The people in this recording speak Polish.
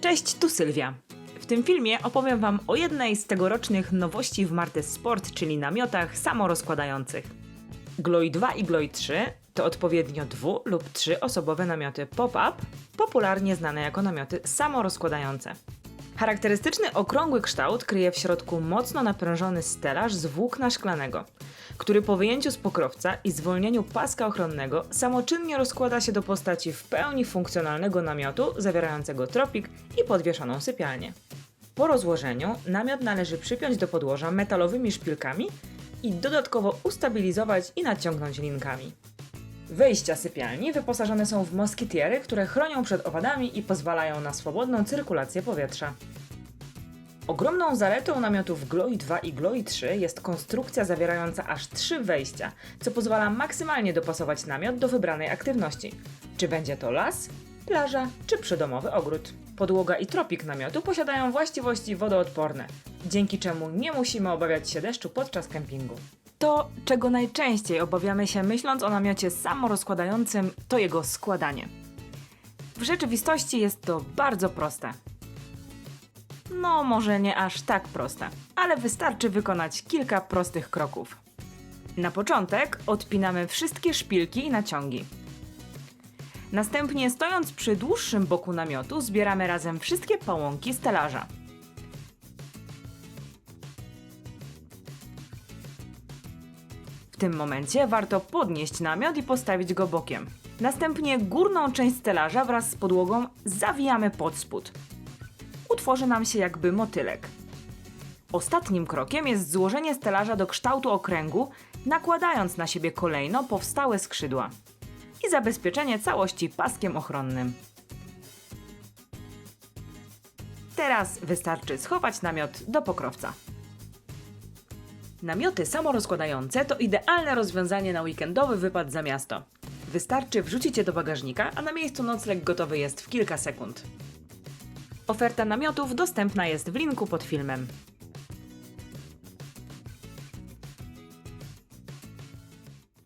Cześć, tu Sylwia. W tym filmie opowiem Wam o jednej z tegorocznych nowości w Marte Sport, czyli namiotach samorozkładających. Gloi 2 i Gloi 3 to odpowiednio dwu- lub trzyosobowe namioty pop-up, popularnie znane jako namioty samorozkładające. Charakterystyczny okrągły kształt kryje w środku mocno naprężony stelaż z włókna szklanego, który po wyjęciu z pokrowca i zwolnieniu paska ochronnego samoczynnie rozkłada się do postaci w pełni funkcjonalnego namiotu zawierającego tropik i podwieszoną sypialnię. Po rozłożeniu namiot należy przypiąć do podłoża metalowymi szpilkami i dodatkowo ustabilizować i naciągnąć linkami. Wejścia sypialni wyposażone są w moskitiery, które chronią przed owadami i pozwalają na swobodną cyrkulację powietrza. Ogromną zaletą namiotów Gloi 2 i Gloi 3 jest konstrukcja zawierająca aż trzy wejścia, co pozwala maksymalnie dopasować namiot do wybranej aktywności. Czy będzie to las, plaża czy przydomowy ogród. Podłoga i tropik namiotu posiadają właściwości wodoodporne, dzięki czemu nie musimy obawiać się deszczu podczas kempingu. To, czego najczęściej obawiamy się myśląc o namiocie samorozkładającym, to jego składanie. W rzeczywistości jest to bardzo proste. No, może nie aż tak proste, ale wystarczy wykonać kilka prostych kroków. Na początek odpinamy wszystkie szpilki i naciągi. Następnie, stojąc przy dłuższym boku namiotu, zbieramy razem wszystkie pałąki stelaża. W tym momencie warto podnieść namiot i postawić go bokiem. Następnie górną część stelaża wraz z podłogą zawijamy pod spód. Utworzy nam się jakby motylek. Ostatnim krokiem jest złożenie stelaża do kształtu okręgu, nakładając na siebie kolejno powstałe skrzydła i zabezpieczenie całości paskiem ochronnym. Teraz wystarczy schować namiot do pokrowca. Namioty samorozkładające to idealne rozwiązanie na weekendowy wypad za miasto. Wystarczy wrzucić je do bagażnika, a na miejscu nocleg gotowy jest w kilka sekund. Oferta namiotów dostępna jest w linku pod filmem.